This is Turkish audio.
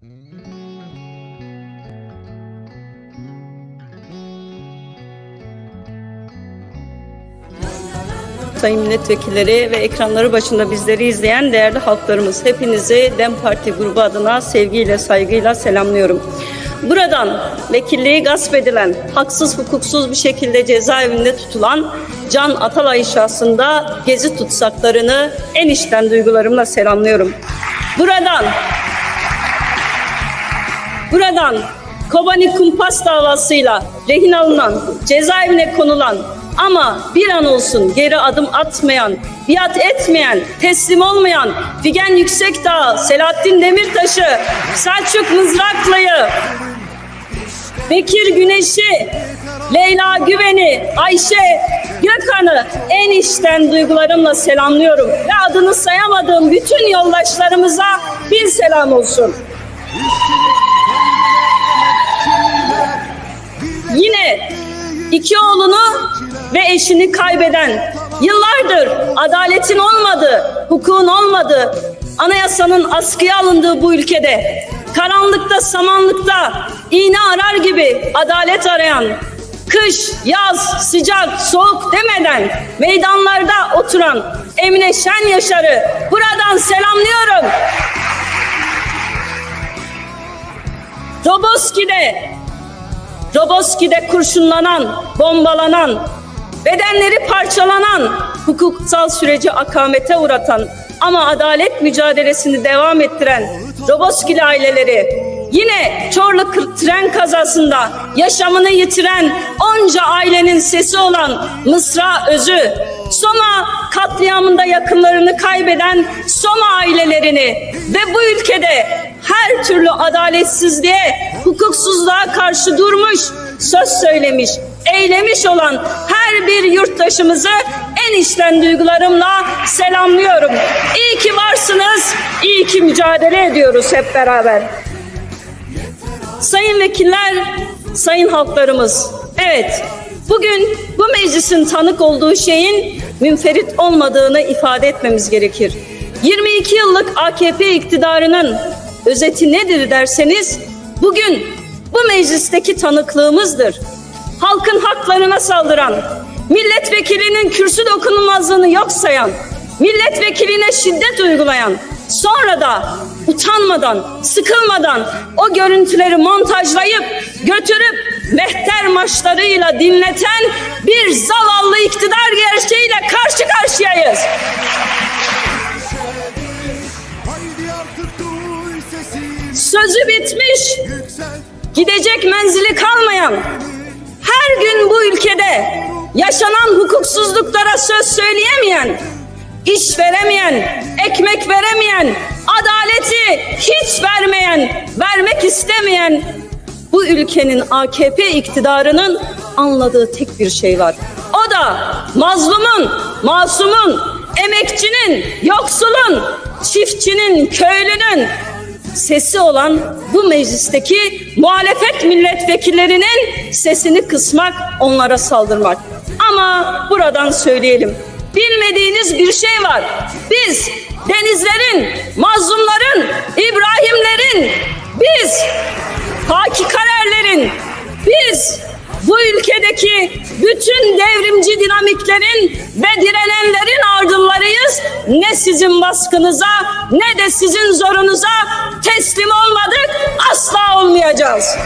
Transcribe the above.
Sayın milletvekilleri ve ekranları başında bizleri izleyen değerli halklarımız hepinizi DEM Parti grubu adına sevgiyle saygıyla selamlıyorum. Buradan vekilliği gasp edilen, haksız hukuksuz bir şekilde cezaevinde tutulan Can Atalay şahsında gezi tutsaklarını en içten duygularımla selamlıyorum. Buradan Buradan Kobani Kumpas davasıyla rehin alınan, cezaevine konulan ama bir an olsun geri adım atmayan, biat etmeyen, teslim olmayan Figen Yüksekdağ, Selahattin Demirtaş'ı, Selçuk Mızraklı'yı, Bekir Güneş'i, Leyla Güven'i, Ayşe Gökhan'ı en içten duygularımla selamlıyorum. Ve adını sayamadığım bütün yoldaşlarımıza bir selam olsun. Yine iki oğlunu ve eşini kaybeden, yıllardır adaletin olmadığı, hukukun olmadığı, anayasanın askıya alındığı bu ülkede, karanlıkta, samanlıkta iğne arar gibi adalet arayan, kış, yaz, sıcak, soğuk demeden meydanlarda oturan Emine Şen Yaşar'ı buradan selamlıyorum. Roboski'de Roboski'de kurşunlanan, bombalanan, bedenleri parçalanan, hukuksal süreci akamete uğratan ama adalet mücadelesini devam ettiren Roboskili aileleri, yine Çorlu tren kazasında yaşamını yitiren onca ailenin sesi olan Mısra Özü, Soma katliamında yakınlarını kaybeden Soma ailelerini ve bu ülkede her türlü adaletsizliğe, hukuksuzluğa karşı durmuş, söz söylemiş, eylemiş olan her bir yurttaşımızı en içten duygularımla selamlıyorum. İyi ki varsınız, iyi ki mücadele ediyoruz hep beraber. Sayın vekiller, sayın halklarımız, evet bugün bu meclisin tanık olduğu şeyin münferit olmadığını ifade etmemiz gerekir. 22 yıllık AKP iktidarının özeti nedir derseniz bugün bu meclisteki tanıklığımızdır. Halkın haklarına saldıran, milletvekilinin kürsü dokunulmazlığını yok sayan, milletvekiline şiddet uygulayan, sonra da utanmadan, sıkılmadan o görüntüleri montajlayıp götürüp mehter maçlarıyla dinleten bir zavallı iktidar gerçeğiyle karşı karşıyayız. Sözü bitmiş, gidecek menzili kalmayan, her gün bu ülkede yaşanan hukuksuzluklara söz söyleyemeyen, iş veremeyen, ekmek veremeyen, adaleti hiç vermeyen, vermek istemeyen bu ülkenin AKP iktidarının anladığı tek bir şey var. O da mazlumun, masumun, emekçinin, yoksulun, çiftçinin, köylünün, sesi olan bu meclisteki muhalefet milletvekillerinin sesini kısmak, onlara saldırmak. Ama buradan söyleyelim. Bilmediğiniz bir şey var. Biz denizlerin, mazlumların, İbrahimlerin, biz Haki Karerlerin, biz bu ülkedeki bütün devrimci dinamiklerin ve direnenlerin ardıllarıyız. Ne sizin baskınıza ne de sizin zorunuza teslim olmadık, asla olmayacağız.